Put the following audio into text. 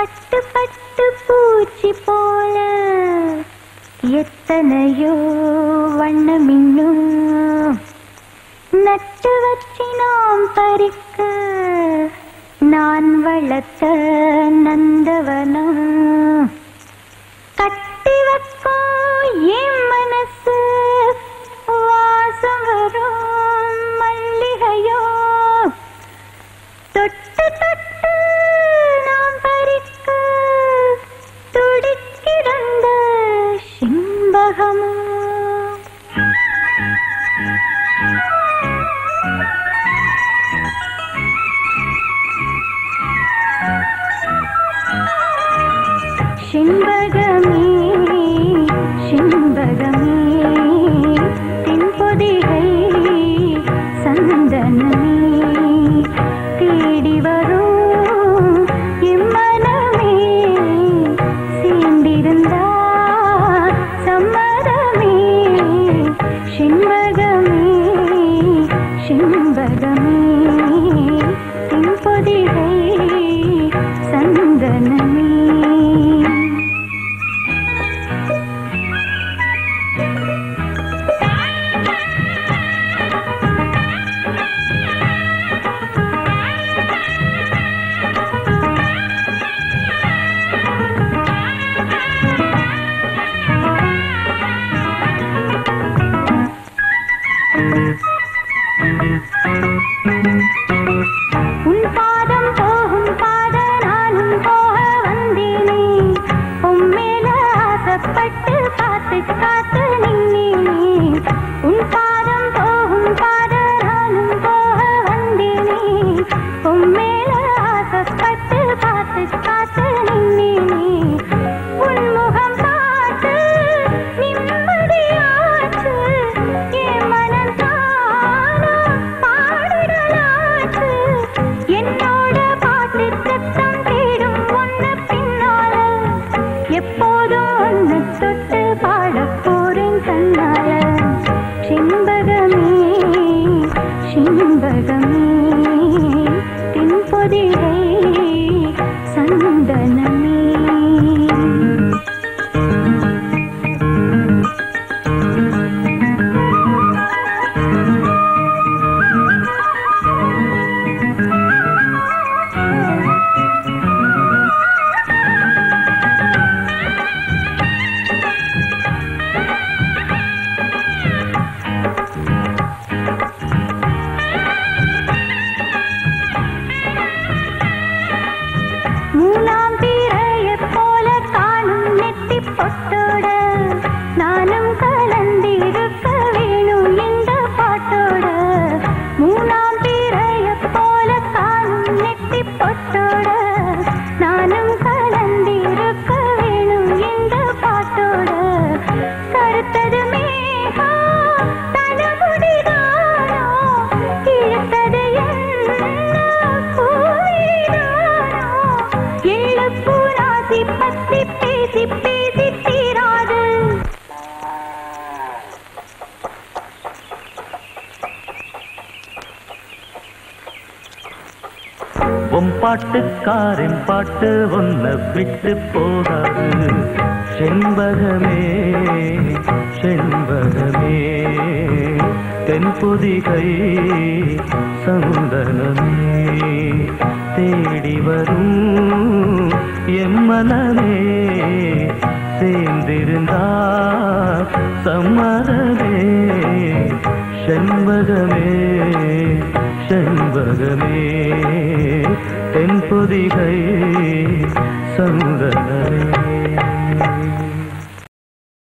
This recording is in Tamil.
பட்டு பட்டு பூச்சி போல. எத்தனையோ வண்ணமின்னும் நட்டு வச்சு நாம் பறிக்க. நான் வளர்த்த हम tutte pare பொட்டோட நானும் கலந்திருக்க வேணும் இந்த பாட்டோட. மூலாம் பிறையைப் போல காணும் நெத்திப் பொட்டோட நானும் உன் பாட்டுக்காரின் பாட்டு ஒன்ன விட்டு போகாது. செண்பகமே செண்பகமே. தென்புதிகை சந்தனமே. தேடி வரும் எம்மனமே சேர்ந்திருந்தா சம்மதமே. செண்பகமே. செண்பகமே தென்பொதிகை சந்தனமே.